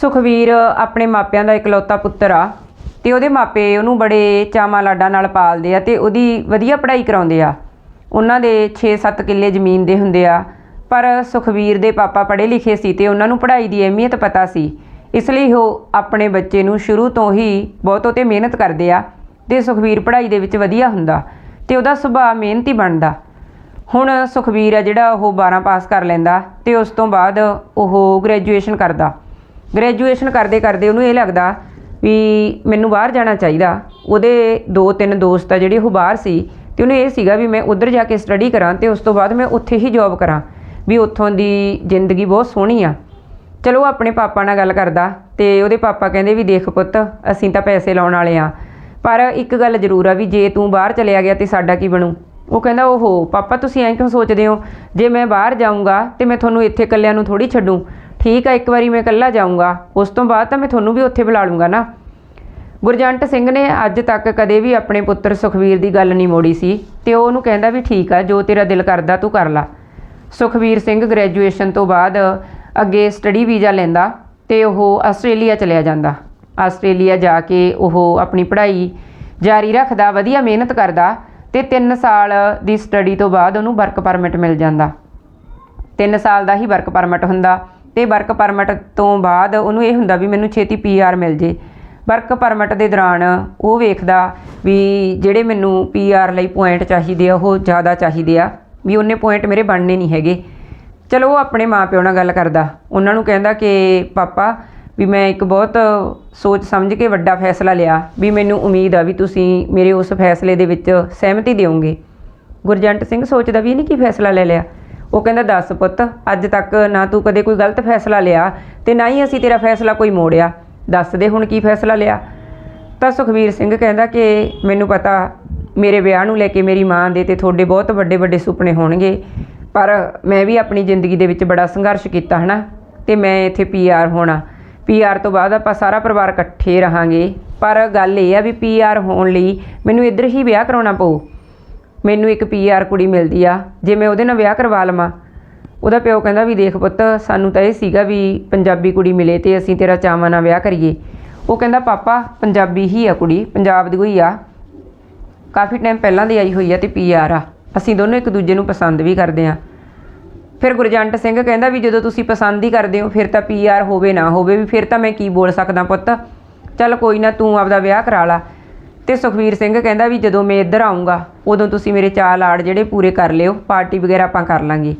ਸੁਖਵੀਰ ਆਪਣੇ ਮਾਪਿਆਂ ਦਾ ਇਕਲੌਤਾ ਪੁੱਤਰ ਆ ਤੇ ਉਹਦੇ ਮਾਪੇ ਉਹਨੂੰ ਬੜੇ ਚਾਵਾਂ ਲਾਡਾਂ ਨਾਲ ਪਾਲਦੇ ਆ ਤੇ ਉਹਦੀ ਵਧੀਆ ਪੜ੍ਹਾਈ ਕਰਾਉਂਦੇ ਆ। ਉਹਨਾਂ ਦੇ 6-7 ਕਿੱਲੇ ਜ਼ਮੀਨ ਦੇ ਹੁੰਦੇ ਆ। ਪਰ ਸੁਖਵੀਰ ਦੇ ਪਾਪਾ ਪੜ੍ਹੇ ਲਿਖੇ ਸੀ ਤੇ ਉਹਨਾਂ ਨੂੰ ਪੜ੍ਹਾਈ ਦੀ ਅਹਿਮੀਅਤ ਪਤਾ ਸੀ। ਇਸ ਲਈ ਉਹ ਆਪਣੇ ਬੱਚੇ ਨੂੰ ਸ਼ੁਰੂ ਤੋਂ ਹੀ ਬਹੁਤ ਉਹ 'ਤੇ ਮਿਹਨਤ ਕਰਦੇ ਆ ਤੇ ਸੁਖਵੀਰ ਪੜ੍ਹਾਈ ਦੇ ਵਿੱਚ ਵਧੀਆ ਹੁੰਦਾ ਤੇ ਉਹਦਾ ਸੁਭਾਅ ਮਿਹਨਤੀ ਬਣਦਾ। ਹੁਣ ਸੁਖਵੀਰ ਆ ਜਿਹੜਾ ਉਹ 12 ਪਾਸ ਕਰ ਲੈਂਦਾ ਤੇ ਉਸ ਤੋਂ ਬਾਅਦ ਉਹ ਗ੍ਰੈਜੂਏਸ਼ਨ ਕਰਦਾ। ਗ੍ਰੈਜੂਏਸ਼ਨ ਕਰਦੇ ਕਰਦੇ ਉਹਨੂੰ ਇਹ ਲੱਗਦਾ ਵੀ ਮੈਨੂੰ ਬਾਹਰ ਜਾਣਾ ਚਾਹੀਦਾ। ਉਹਦੇ ਦੋ ਤਿੰਨ ਦੋਸਤ ਆ ਜਿਹੜੇ ਉਹ ਬਾਹਰ ਸੀ ਤੇ ਉਹਨੂੰ ਇਹ ਸੀਗਾ ਵੀ ਮੈਂ ਉੱਧਰ ਜਾ ਕੇ ਸਟੱਡੀ ਕਰਾਂ ਤੇ ਉਸ ਤੋਂ ਬਾਅਦ ਮੈਂ ਉੱਥੇ ਹੀ ਜੌਬ ਕਰਾਂ ਵੀ ਉੱਥੋਂ ਦੀ ਜ਼ਿੰਦਗੀ ਬਹੁਤ ਸੋਹਣੀ ਆ। ਚਲੋ ਆਪਣੇ ਪਾਪਾ ਨਾਲ ਗੱਲ ਕਰਦਾ ਤੇ ਉਹਦੇ ਪਾਪਾ ਕਹਿੰਦੇ ਵੀ ਦੇਖ ਪੁੱਤ, ਅਸੀਂ ਤਾਂ ਪੈਸੇ ਲਾਉਣ ਵਾਲੇ ਆ। ਪਰ ਇੱਕ ਗੱਲ ਜ਼ਰੂਰ ਆ ਵੀ ਜੇ ਤੂੰ ਬਾਹਰ ਚਲਿਆ ਗਿਆ ਤੇ ਸਾਡਾ ਕੀ ਬਣੂ? ਉਹ ਕਹਿੰਦਾ, ਓਹੋ, ਪਾਪਾ, ਤੁਸੀਂ ਐਂ ਕਿਉਂ ਸੋਚਦੇ ਹੋ? ਜੇ ਮੈਂ ਬਾਹਰ ਜਾਊਂਗਾ ਤੇ ਮੈਂ ਤੁਹਾਨੂੰ ਇੱਥੇ ਇਕੱਲਿਆਂ ਨੂੰ ਥੋੜੀ ਛੱਡੂੰ। ਠੀਕ ਆ, ਇੱਕ ਵਾਰੀ ਮੈਂ ਇਕੱਲਾ ਜਾਊਂਗਾ। ਉਸ ਤੋਂ ਬਾਅਦ ਤਾਂ ਮੈਂ ਤੁਹਾਨੂੰ ਵੀ ਉੱਥੇ ਬੁਲਾ ਲੂੰਗਾ ਨਾ। ਗੁਰਜੰਟ ਸਿੰਘ ਨੇ ਅੱਜ ਤੱਕ ਕਦੇ ਵੀ ਆਪਣੇ ਪੁੱਤਰ ਸੁਖਵੀਰ ਦੀ ਗੱਲ ਨਹੀਂ ਮੋੜੀ ਸੀ ਤੇ ਉਹ ਉਹਨੂੰ ਕਹਿੰਦਾ ਵੀ ਠੀਕ ਆ, ਜੋ ਤੇਰਾ ਦਿਲ ਕਰਦਾ ਤੂੰ ਕਰ ਲਾ। ਸੁਖਵੀਰ ਸਿੰਘ ਗ੍ਰੈਜੂਏਸ਼ਨ ਤੋਂ ਬਾਅਦ ਅੱਗੇ ਸਟੱਡੀ ਵੀਜ਼ਾ ਲੈਂਦਾ ਤੇ ਉਹ ਆਸਟ੍ਰੇਲੀਆ ਚਲਿਆ ਜਾਂਦਾ। ਆਸਟ੍ਰੇਲੀਆ ਜਾ ਕੇ ਉਹ ਆਪਣੀ ਪੜ੍ਹਾਈ ਜਾਰੀ ਰੱਖਦਾ, ਵਧੀਆ ਮਿਹਨਤ ਕਰਦਾ ਤੇ 3 ਸਾਲ ਦੀ ਸਟੱਡੀ ਤੋਂ ਬਾਅਦ ਉਹਨੂੰ ਵਰਕ ਪਰਮਿਟ ਮਿਲ ਜਾਂਦਾ। 3 ਸਾਲ ਦਾ ਹੀ ਵਰਕ ਪਰਮਿਟ ਹੁੰਦਾ। ਤੇ ਵਰਕ ਪਰਮਿਟ ਤੋਂ ਬਾਅਦ ਉਹਨੂੰ ਇਹ ਹੁੰਦਾ ਵੀ ਮੈਨੂੰ ਛੇਤੀ ਪੀਆਰ ਮਿਲ ਜੇ। ਵਰਕ ਪਰਮਿਟ ਦੇ ਦੌਰਾਨ ਉਹ ਵੇਖਦਾ ਵੀ ਜਿਹੜੇ ਮੈਨੂੰ ਪੀਆਰ ਲਈ ਪੁਆਇੰਟ ਚਾਹੀਦੇ ਆ, ਉਹ ਜ਼ਿਆਦਾ ਚਾਹੀਦੇ ਆ, ਵੀ ਉਹਨੇ ਪੁਆਇੰਟ ਮੇਰੇ ਬਣਨੇ ਨਹੀਂ ਹੈਗੇ। ਚਲੋ ਉਹ ਆਪਣੇ ਮਾਪਿਓ ਨਾਲ ਗੱਲ ਕਰਦਾ। ਉਹਨਾਂ ਨੂੰ ਕਹਿੰਦਾ ਕਿ, ਪਾਪਾ, ਵੀ ਮੈਂ ਇੱਕ ਬਹੁਤ ਸੋਚ ਸਮਝ ਕੇ ਵੱਡਾ ਫੈਸਲਾ ਲਿਆ ਵੀ ਮੈਨੂੰ ਉਮੀਦ ਆ ਵੀ ਤੁਸੀਂ ਮੇਰੇ ਉਸ ਫੈਸਲੇ ਦੇ ਵਿੱਚ ਸਹਿਮਤੀ ਦਿਓਗੇ। ਗੁਰਜੰਟ ਸਿੰਘ ਸੋਚਦਾ ਵੀ ਇਹਨੇ ਕੀ ਫੈਸਲਾ ਲੈ ਲਿਆ? ਉਹ ਕਹਿੰਦਾ, ਦੱਸ ਪੁੱਤ, ਅੱਜ ਤੱਕ ਨਾ ਤੂੰ ਕਦੇ ਕੋਈ ਗਲਤ ਫੈਸਲਾ ਲਿਆ ਤੇ ਨਾ ਹੀ ਅਸੀਂ ਤੇਰਾ ਫੈਸਲਾ ਕੋਈ ਮੋੜਿਆ। ਦੱਸ ਦੇ ਹੁਣ ਕੀ ਫੈਸਲਾ ਲਿਆ? ਤਾਂ ਸੁਖਵੀਰ ਸਿੰਘ ਕਹਿੰਦਾ ਕਿ ਮੈਨੂੰ ਪਤਾ ਮੇਰੇ ਵਿਆਹ ਨੂੰ ਲੈ ਕੇ ਮੇਰੀ ਮਾਂ ਦੇ ਤੇ ਤੁਹਾਡੇ ਬਹੁਤ ਵੱਡੇ ਵੱਡੇ ਸੁਪਨੇ ਹੋਣਗੇ, ਪਰ ਮੈਂ ਵੀ ਆਪਣੀ ਜ਼ਿੰਦਗੀ ਦੇ ਵਿੱਚ ਬੜਾ ਸੰਘਰਸ਼ ਕੀਤਾ, ਹਨਾ? ਤੇ ਮੈਂ ਇੱਥੇ ਪੀਆਰ ਹੋਣਾ। ਪੀਆਰ ਤੋਂ ਬਾਅਦ ਆਪਾਂ ਸਾਰਾ ਪਰਿਵਾਰ ਇਕੱਠੇ ਰਹਾਂਗੇ। ਪਰ ਗੱਲ ਇਹ ਆ ਵੀ ਪੀਆਰ ਹੋਣ ਲਈ ਮੈਨੂੰ ਇੱਧਰ ਹੀ ਵਿਆਹ ਕਰਾਉਣਾ ਪਊ। ਮੈਨੂੰ ਇੱਕ ਪੀਆਰ ਕੁੜੀ ਮਿਲਦੀ ਆ, ਜੇ ਮੈਂ ਉਹਦੇ ਨਾਲ ਵਿਆਹ ਕਰਵਾ ਲਵਾਂ। ਉਹਦਾ ਪਿਓ ਕਹਿੰਦਾ ਵੀ ਦੇਖ ਪੁੱਤ, ਸਾਨੂੰ ਤਾਂ ਇਹ ਸੀਗਾ ਵੀ ਪੰਜਾਬੀ ਕੁੜੀ ਮਿਲੇ ਤੇ ਅਸੀਂ ਤੇਰਾ ਚਾਵਾਂ ਨਾਲ ਵਿਆਹ ਕਰੀਏ। ਉਹ ਕਹਿੰਦਾ, ਪਾਪਾ, ਪੰਜਾਬੀ ਹੀ ਆ ਕੁੜੀ, ਪੰਜਾਬ ਦੀ ਹੋਈ ਆ। ਕਾਫੀ ਟਾਈਮ ਪਹਿਲਾਂ ਦੀ ਆਈ ਹੋਈ ਆ ਤੇ ਪੀਆਰ ਆ। ਅਸੀਂ ਦੋਨੋਂ ਇੱਕ ਦੂਜੇ ਨੂੰ ਪਸੰਦ ਵੀ ਕਰਦੇ ਆ। ਫਿਰ ਗੁਰਜੰਟ ਸਿੰਘ ਕਹਿੰਦਾ ਵੀ ਜਦੋਂ ਤੁਸੀਂ ਪਸੰਦ ਹੀ ਕਰਦੇ ਹੋ, ਫਿਰ ਤਾਂ ਪੀਆਰ ਹੋਵੇ ਨਾ ਹੋਵੇ, ਵੀ ਫਿਰ ਤਾਂ ਮੈਂ ਕੀ ਬੋਲ ਸਕਦਾ ਪੁੱਤ? ਚੱਲ ਕੋਈ ਨਾ, ਤੂੰ ਆਪਦਾ ਵਿਆਹ ਕਰਾ ਲਾ। ਤੇ ਸੁਖਵੀਰ ਸਿੰਘ ਕਹਿੰਦਾ ਵੀ ਜਦੋਂ ਮੈਂ ਇੱਧਰ ਆਉਂਗਾ ਉਦੋਂ ਤੁਸੀਂ ਮੇਰੇ ਚਾਅ ਲਾੜ ਜਿਹੜੇ ਪੂਰੇ ਕਰ ਲਿਓ, ਪਾਰਟੀ ਵਗੈਰਾ ਆਪਾਂ ਕਰ ਲਾਂਗੇ।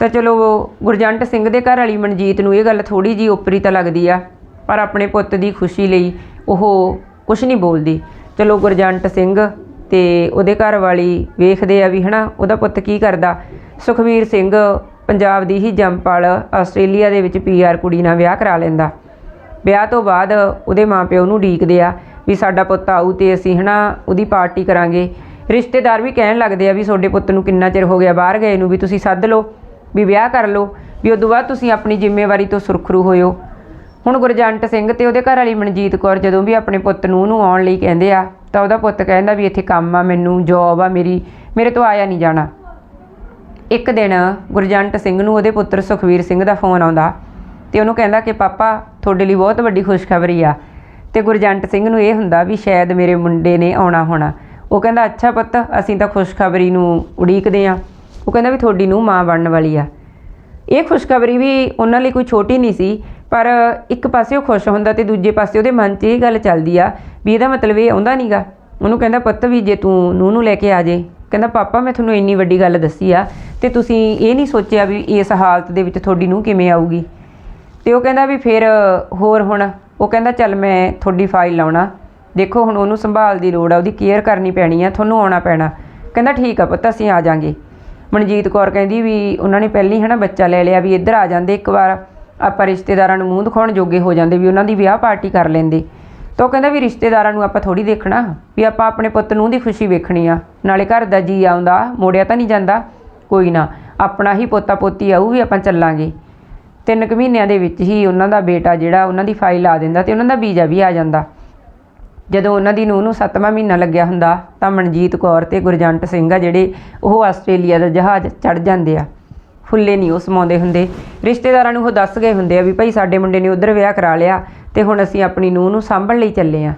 ਤਾਂ ਚਲੋ, ਗੁਰਜੰਟ ਸਿੰਘ ਦੇ ਘਰ ਵਾਲੀ ਮਨਜੀਤ ਨੂੰ ਇਹ ਗੱਲ ਥੋੜੀ ਜੀ ਉਪਰੀ ਤਾਂ ਲੱਗਦੀ ਆ, ਪਰ ਆਪਣੇ ਪੁੱਤ ਦੀ ਖੁਸ਼ੀ ਲਈ ਉਹ ਕੁਝ ਨਹੀਂ ਬੋਲਦੀ। ਚਲੋ, ਗੁਰਜੰਟ ਸਿੰਘ ਤੇ ਉਹਦੇ ਘਰ ਵਾਲੀ ਵੇਖਦੇ ਆ ਵੀ ਹਨਾ, ਉਹਦਾ ਪੁੱਤ ਕੀ ਕਰਦਾ? ਸੁਖਵੀਰ ਸਿੰਘ ਪੰਜਾਬ ਦੀ ਹੀ ਜੰਪਲ ਆਸਟ੍ਰੇਲੀਆ ਦੇ ਵਿੱਚ ਪੀਆਰ ਕੁੜੀ ਨਾਲ ਵਿਆਹ ਕਰਾ ਲੈਂਦਾ। ਵਿਆਹ ਤੋਂ ਬਾਅਦ ਉਹਦੇ ਮਾਪਿਓ ਨੂੰ ਢੀਕਦੇ ਆ ਵੀ ਸਾਡਾ ਪੁੱਤ ਆਊ ਤੇ ਅਸੀਂ ਹਨਾ ਉਹਦੀ ਪਾਰਟੀ ਕਰਾਂਗੇ। ਰਿਸ਼ਤੇਦਾਰ ਵੀ ਕਹਿਣ ਲੱਗਦੇ ਆ ਵੀ ਤੁਹਾਡੇ ਪੁੱਤ ਨੂੰ ਕਿੰਨਾ ਚਿਰ ਹੋ ਗਿਆ ਬਾਹਰ ਗਏ ਨੂੰ ਵੀ ਤੁਸੀਂ ਸੱਦ ਲਓ, ਵੀ ਵਿਆਹ ਕਰ ਲਓ, ਵੀ ਉਦੋਂ ਬਾਅਦ ਤੁਸੀਂ ਆਪਣੀ ਜ਼ਿੰਮੇਵਾਰੀ ਤੋਂ ਸੁਰਖਰੂ ਹੋਇਓ। ਹੁਣ ਗੁਰਜੰਟ ਸਿੰਘ ਤੇ ਉਹਦੇ ਘਰ ਵਾਲੀ ਮਨਜੀਤ ਕੌਰ ਜਦੋਂ ਵੀ ਆਪਣੇ ਪੁੱਤ ਨੂੰ ਉਹਨੂੰ ਆਉਣ ਲਈ ਕਹਿੰਦੇ ਆ, ਤਾਂ ਉਹਦਾ ਪੁੱਤ ਕਹਿੰਦਾ ਵੀ ਇੱਥੇ ਕੰਮ ਆ, ਮੈਨੂੰ ਜੌਬ ਆ ਮੇਰੀ, ਮੇਰੇ ਤੋਂ ਆਇਆ ਨਹੀਂ ਜਾਣਾ। ਇੱਕ ਦਿਨ ਗੁਰਜੰਟ ਸਿੰਘ ਨੂੰ ਉਹਦੇ ਪੁੱਤਰ ਸੁਖਵੀਰ ਸਿੰਘ ਦਾ ਫੋਨ ਆਉਂਦਾ ਤੇ ਉਹਨੂੰ ਕਹਿੰਦਾ ਕਿ, ਪਾਪਾ, ਤੁਹਾਡੇ ਲਈ ਬਹੁਤ ਵੱਡੀ ਖੁਸ਼ਖਬਰੀ ਆ। ਤੇ ਗੁਰਜੰਟ ਸਿੰਘ ਨੂੰ ਇਹ ਹੁੰਦਾ ਵੀ ਸ਼ਾਇਦ ਮੇਰੇ ਮੁੰਡੇ ਨੇ ਆਉਣਾ ਹੋਣਾ। ਉਹ ਕਹਿੰਦਾ, ਅੱਛਾ ਪੁੱਤ, ਅਸੀਂ ਤਾਂ ਖੁਸ਼ਖਬਰੀ ਨੂੰ ਉਡੀਕਦੇ ਆ। ਉਹ ਕਹਿੰਦਾ ਵੀ ਤੁਹਾਡੀ ਨੂੰ ਮਾਂ ਬਣਨ ਵਾਲੀ ਆ। ਇਹ ਖੁਸ਼ਖਬਰੀ ਵੀ ਉਹਨਾਂ ਲਈ ਕੋਈ ਛੋਟੀ ਨਹੀਂ ਸੀ, ਪਰ ਇੱਕ ਪਾਸੇ ਉਹ ਖੁਸ਼ ਹੁੰਦਾ ਤੇ ਦੂਜੇ ਪਾਸੇ ਉਹਦੇ ਮਨ 'ਚ ਇਹ ਗੱਲ ਚੱਲਦੀ ਆ ਵੀ ਇਹਦਾ ਮਤਲਬ ਇਹ ਆਉਂਦਾ ਨਹੀਂਗਾ ਉਹਨੂੰ ਕਹਿੰਦਾ, ਪੁੱਤ ਵੀ ਜੇ ਤੂੰ ਨੂੰ ਨੂੰ ਲੈ ਕੇ ਆ ਜੇ। ਕਹਿੰਦਾ, ਪਾਪਾ, ਮੈਂ ਤੁਹਾਨੂੰ ਇੰਨੀ ਵੱਡੀ ਗੱਲ ਦੱਸੀ ਆ ਤੇ ਤੁਸੀਂ ਇਹ ਨਹੀਂ ਸੋਚਿਆ ਵੀ ਇਸ ਹਾਲਤ ਦੇ ਵਿੱਚ ਤੁਹਾਡੀ ਨੂੰ ਕਿਵੇਂ ਆਊਗੀ? ਤੇ ਉਹ ਕਹਿੰਦਾ ਵੀ ਫਿਰ ਹੋਰ ਹੁਣ ਉਹ ਕਹਿੰਦਾ, ਚੱਲ ਮੈਂ ਤੁਹਾਡੀ ਫਾਈਲ ਲਾਉਣਾ। ਦੇਖੋ, ਹੁਣ ਉਹਨੂੰ ਸੰਭਾਲ ਦੀ ਲੋੜ ਆ, ਉਹਦੀ ਕੇਅਰ ਕਰਨੀ ਪੈਣੀ ਆ, ਤੁਹਾਨੂੰ ਆਉਣਾ ਪੈਣਾ। ਕਹਿੰਦਾ, ਠੀਕ ਆ ਪੁੱਤ, ਅਸੀਂ ਆ ਜਾਾਂਗੇ। ਮਨਜੀਤ ਕੌਰ ਕਹਿੰਦੀ ਵੀ ਉਹਨਾਂ ਨੇ ਪਹਿਲਾਂ ਹੀ ਹਨਾ ਬੱਚਾ ਲੈ ਲਿਆ ਵੀ ਇੱਧਰ ਆ ਜਾਂਦੇ ਇੱਕ ਵਾਰ। ਆਪਾਂ ਰਿਸ਼ਤੇਦਾਰਾਂ ਨੂੰ ਮੂੰਹ ਦਿਖਾਉਣ ਜੋਗੇ ਹੋ ਜਾਂਦੇ ਵੀ ਉਹਨਾਂ ਦੀ ਵਿਆਹ ਪਾਰਟੀ ਕਰ ਲੈਂਦੇ। ਤਾਂ ਉਹ ਕਹਿੰਦਾ ਵੀ ਰਿਸ਼ਤੇਦਾਰਾਂ ਨੂੰ ਆਪਾਂ ਥੋੜੀ ਦੇਖਣਾ, ਵੀ ਆਪਾਂ ਆਪਣੇ ਪੁੱਤ ਨੂੰ ਦੀ ਖੁਸ਼ੀ ਵੇਖਣੀ ਆ। ਨਾਲੇ ਘਰ ਦਾ ਜੀ ਆਉਂਦਾ, ਮੋੜਿਆ ਤਾਂ ਨਹੀਂ ਜਾਂਦਾ। ਕੋਈ ਨਾ, ਆਪਣਾ ਹੀ ਪੋਤਾ ਪੋਤੀ ਆਊ, ਵੀ ਆਪਾਂ ਚੱਲਾਂਗੇ। ਤਿੰਨ ਕੁ ਮਹੀਨਿਆਂ ਦੇ ਵਿੱਚ ਹੀ ਉਹਨਾਂ ਦਾ ਬੇਟਾ ਜਿਹੜਾ ਉਹਨਾਂ ਦੀ ਫਾਈਲ ਆ ਦਿੰਦਾ ਤੇ ਉਹਨਾਂ ਦਾ ਵੀਜ਼ਾ ਵੀ ਆ ਜਾਂਦਾ। ਜਦੋਂ ਉਹਨਾਂ ਦੀ ਨੂੰਹ ਨੂੰ 7ਵਾਂ ਮਹੀਨਾ ਲੱਗਿਆ ਹੁੰਦਾ, ਤਾਂ ਮਨਜੀਤ ਕੌਰ ਤੇ ਗੁਰਜੰਟ ਸਿੰਘ ਆ ਜਿਹੜੇ, ਉਹ ਆਸਟ੍ਰੇਲੀਆ ਦਾ ਜਹਾਜ਼ ਚੜ ਜਾਂਦੇ ਆ। ਫੁੱਲੇ ਨਹੀਂ ਉਹ ਸਮਾਉਂਦੇ ਹੁੰਦੇ। ਰਿਸ਼ਤੇਦਾਰਾਂ ਨੂੰ ਉਹ ਦੱਸ ਗਏ ਹੁੰਦੇ ਆ ਵੀ ਭਾਈ ਸਾਡੇ ਮੁੰਡੇ ਨੇ ਉਧਰ ਵਿਆਹ ਕਰਾ ਲਿਆ ਤੇ ਹੁਣ ਅਸੀਂ ਆਪਣੀ ਨੂੰਹ ਨੂੰ ਸਾਂਭਣ ਲਈ ਚੱਲੇ ਆ।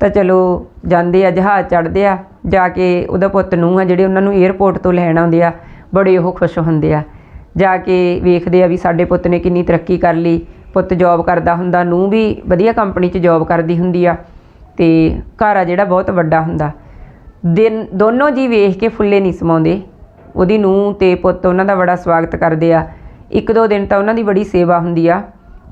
ਤਾਂ ਚਲੋ ਜਾਂਦੇ ਆ, ਜਹਾਜ਼ ਚੜ੍ਹਦੇ ਆ, ਜਾ ਕੇ ਉਹਦਾ ਪੁੱਤ ਨੂੰ ਆ ਜਿਹੜੇ ਉਹਨਾਂ ਨੂੰ 에ਅਰਪੋਰਟ ਤੋਂ ਲੈਣ ਆਉਂਦੇ ਆ, ਬੜੇ ਉਹ ਖੁਸ਼ ਹੁੰਦੇ ਆ। ਜਾ ਕੇ ਵੇਖਦੇ ਆ ਵੀ ਸਾਡੇ ਪੁੱਤ ਨੇ ਕਿੰਨੀ ਤਰੱਕੀ ਕਰ ਲਈ। ਪੁੱਤ ਜੌਬ ਕਰਦਾ ਹੁੰਦਾ ਨੂੰ ਵੀ ਵਧੀਆ ਕੰਪਨੀ 'ਚ ਜੌਬ ਕਰਦੀ ਹੁੰਦੀ ਆ ਤੇ ਘਰ ਆ ਜਿਹੜਾ ਬਹੁਤ ਵੱਡਾ ਹੁੰਦਾ। ਦਿਨ, ਦੋਨੋਂ ਜੀ ਵੇਖ ਕੇ ਫੁੱਲੇ ਨਹੀਂ ਸਮਾਉਂਦੇ। ਉਹਦੀ ਨੂੰਹ ਤੇ ਪੁੱਤ ਉਹਨਾਂ ਦਾ ਬੜਾ ਸਵਾਗਤ ਕਰਦੇ ਆ। ਇੱਕ ਦੋ ਦਿਨ ਤਾਂ ਉਹਨਾਂ ਦੀ ਬੜੀ ਸੇਵਾ ਹੁੰਦੀ ਆ।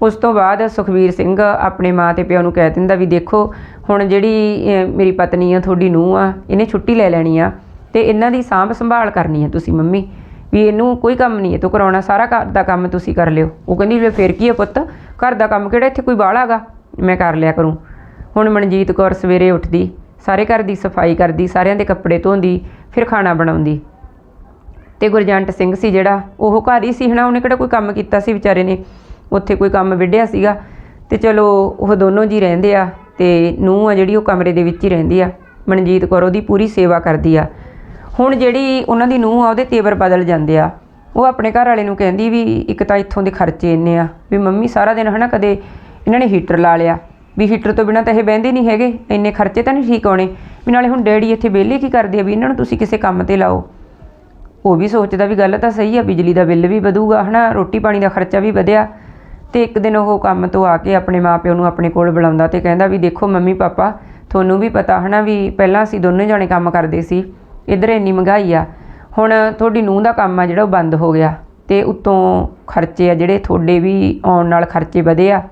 ਉਸ ਤੋਂ ਬਾਅਦ ਸੁਖਵੀਰ ਸਿੰਘ ਆਪਣੇ ਮਾਂ ਤੇ ਪਿਓ ਨੂੰ ਕਹਿ ਦਿੰਦਾ ਵੀ ਦੇਖੋ, ਹੁਣ ਜਿਹੜੀ ਮੇਰੀ ਪਤਨੀ ਆ, ਤੁਹਾਡੀ ਨੂੰਹ ਆ, ਇਹਨੇ ਛੁੱਟੀ ਲੈ ਲੈਣੀ ਆ ਤੇ ਇਹਨਾਂ ਦੀ ਸਾਂਭ ਸੰਭਾਲ ਕਰਨੀ ਆ ਤੁਸੀਂ ਮੰਮੀ। ਵੀ ਇਹਨੂੰ ਕੋਈ ਕੰਮ ਨਹੀਂ ਹੈ, ਤੂੰ ਕਰਾਉਣਾ, ਸਾਰਾ ਘਰ ਦਾ ਕੰਮ ਤੁਸੀਂ ਕਰ ਲਿਓ। ਉਹ ਕਹਿੰਦੀ, ਵੀ ਫਿਰ ਕੀ ਹੈ ਪੁੱਤ? ਘਰ ਦਾ ਕੰਮ ਕਿਹੜਾ? ਇੱਥੇ ਕੋਈ ਬਾਹਲਾ ਗਾ ਮੈਂ ਕਰ ਲਿਆ ਕਰੂੰ। ਹੁਣ ਮਨਜੀਤ ਕੌਰ ਸਵੇਰੇ ਉੱਠਦੀ, ਸਾਰੇ ਘਰ ਦੀ ਸਫ਼ਾਈ ਕਰਦੀ, ਸਾਰਿਆਂ ਦੇ ਕੱਪੜੇ ਧੋਂਦੀ, ਫਿਰ ਖਾਣਾ ਬਣਾਉਂਦੀ। ਤੇ ਗੁਰਜੰਟ ਸਿੰਘ ਸੀ ਜਿਹੜਾ, ਉਹ ਘਰ ਹੀ ਸੀ ਹਨਾ, ਉਹਨੇ ਕਿਹੜਾ ਕੋਈ ਕੰਮ ਕੀਤਾ ਸੀ ਵਿਚਾਰੇ ਨੇ? ਉੱਥੇ ਕੋਈ ਕੰਮ ਵਿੱਢਿਆ ਸੀਗਾ। ਤੇ ਚਲੋ, ਉਹ ਦੋਨੋਂ ਜੀ ਰਹਿੰਦੇ ਆ, ਤੇ ਨੂੰਹ ਆ ਜਿਹੜੀ, ਉਹ ਕਮਰੇ ਦੇ ਵਿੱਚ ਹੀ ਰਹਿੰਦੀ ਆ। ਮਨਜੀਤ ਕੌਰ ਉਹਦੀ ਪੂਰੀ ਸੇਵਾ ਕਰਦੀ ਆ। ਹੁਣ ਜਿਹੜੀ ਉਹਨਾਂ ਦੀ ਨੂੰਹ ਆ, ਉਹਦੇ ਤੇਵਰ ਬਦਲ ਜਾਂਦੇ ਆ। ਉਹ ਆਪਣੇ ਘਰ ਵਾਲੇ ਨੂੰ ਕਹਿੰਦੀ ਵੀ ਇੱਕ ਤਾਂ ਇੱਥੋਂ ਦੇ ਖਰਚੇ ਇੰਨੇ ਆ ਵੀ ਮੰਮੀ ਸਾਰਾ ਦਿਨ ਹਨਾ ਕਦੇ ਇਹਨਾਂ ਨੇ ਹੀਟਰ ਲਾ ਲਿਆ। ਵੀ ਹੀਟਰ ਤੋਂ ਬਿਨਾਂ ਤਾਂ ਇਹ ਬਹਿੰਦੇ ਨਹੀਂ ਹੈਗੇ, ਇੰਨੇ ਖਰਚੇ ਤਾਂ ਨਹੀਂ ਠੀਕ ਆਉਣੇ। ਵੀ ਨਾਲੇ ਹੁਣ ਡੈਡੀ ਇੱਥੇ ਵਿਹਲੇ ਕੀ ਕਰਦੇ ਆ ਵੀ ਇਹਨਾਂ ਨੂੰ ਤੁਸੀਂ ਕਿਸੇ ਕੰਮ ਤੇ ਲਾਓ। ਉਹ ਵੀ ਸੋਚਦਾ ਵੀ ਗੱਲ ਤਾਂ ਸਹੀ ਆ, ਬਿਜਲੀ ਦਾ ਬਿੱਲ ਵੀ ਵਧੂਗਾ ਹਨਾ, ਰੋਟੀ ਪਾਣੀ ਦਾ ਖਰਚਾ ਵੀ ਵਧਿਆ। ਤੇ ਇੱਕ ਦਿਨ ਉਹ ਕੰਮ ਤੋਂ ਆ ਕੇ ਆਪਣੇ ਮਾਪਿਓ ਨੂੰ ਆਪਣੇ ਕੋਲ ਬੁਲਾਉਂਦਾ ਤੇ ਕਹਿੰਦਾ ਵੀ ਦੇਖੋ ਮੰਮੀ ਪਾਪਾ ਤੁਹਾਨੂੰ ਵੀ ਪਤਾ ਹਨਾ ਵੀ ਪਹਿਲਾਂ ਅਸੀਂ ਦੋਨੇ ਜਾਣੇ ਕੰਮ ਕਰਦੇ ਸੀ। ਇੱਧਰ ਇੰਨੀ ਮਹਿੰਗਾਈ ਆ। ਹੁਣ ਤੁਹਾਡੀ ਨੂੰਹ ਦਾ ਕੰਮ ਆ ਜਿਹੜਾ ਉਹ ਬੰਦ ਹੋ ਗਿਆ ਤੇ ਉੱਤੋਂ ਖਰਚੇ ਆ ਜਿਹੜੇ ਤੁਹਾਡੇ ਵੀ ਆਉਣ ਨਾਲ ਖਰਚੇ ਵਧੇ ਆ।